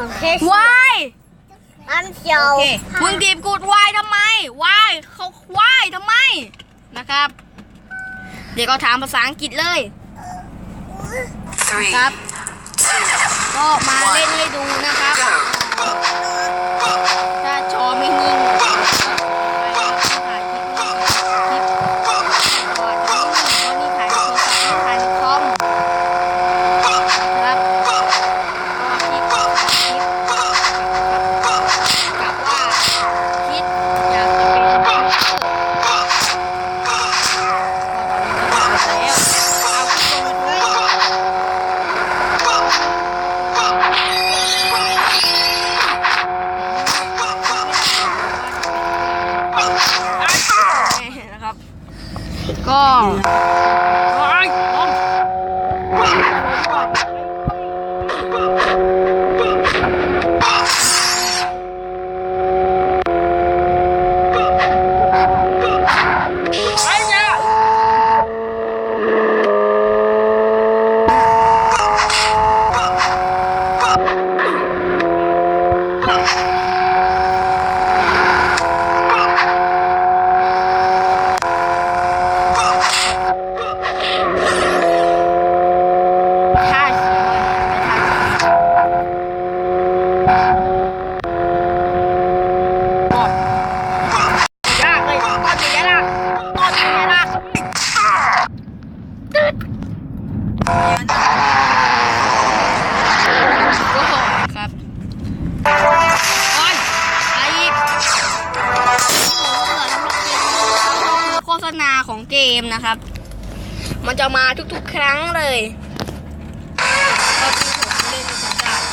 ของเทสวายอันเจียวมึงดีบกูดวายทำไมวายเขาวายทำไมนะครับ เดี๋ยวก็ถามภาษาอังกฤษเลยครับ ก็มาเล่นให้ดูนะครับ Wow. ของเกมนะครับ มันจะมาทุกๆ ครั้งเลยก็คือผมเล่นสัปดาห์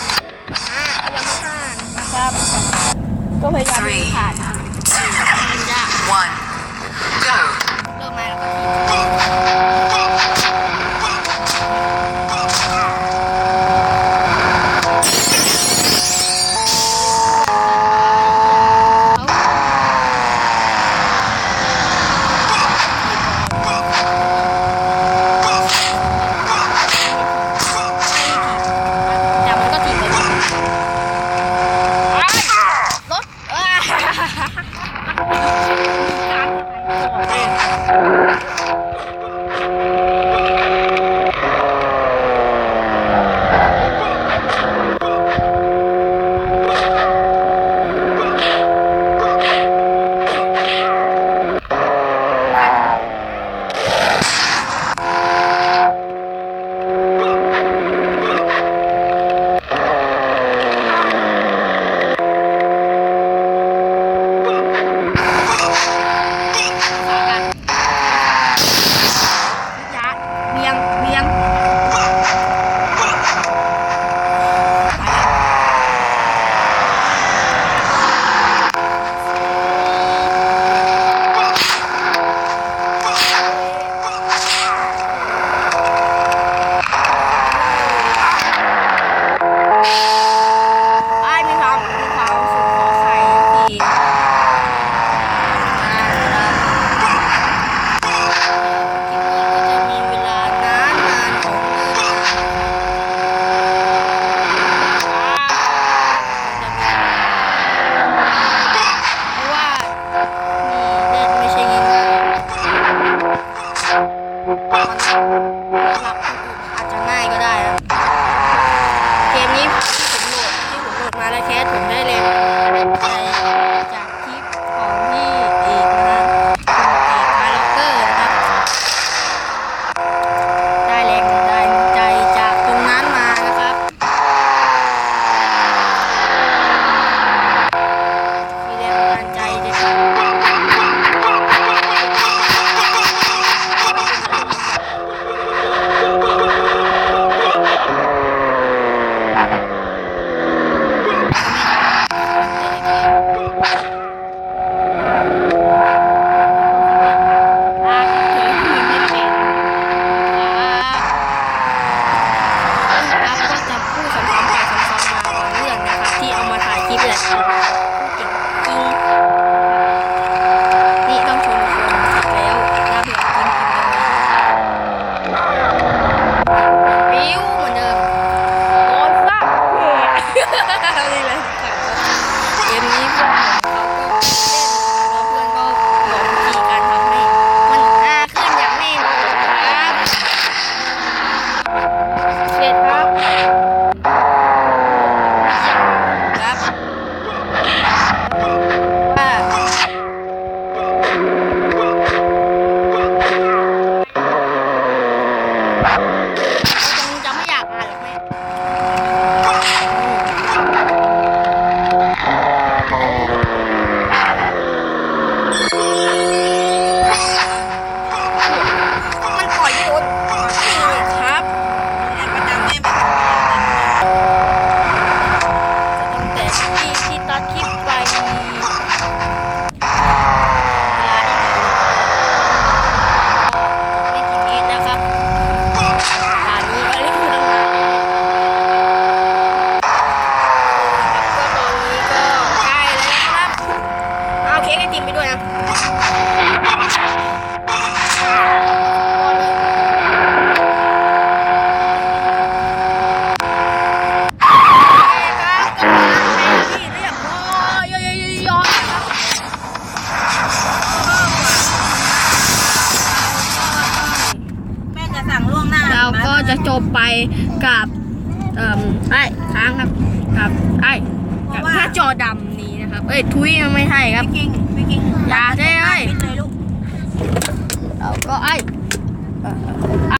อ่ายายามข้างนะครับ ก็พยายามผ่าน ระแคะถุ จบไปกับเอ่อไอ้ค้างครับกับไอ้กับหน้าจอดำนี้นะครับ เอ้ยทุยไม่ใช่ครับพี่กิ้งพี่กิ้งอย่าได้เอ้ยปิดเลยลูกแล้วก็ไอ้เอ่อไอ้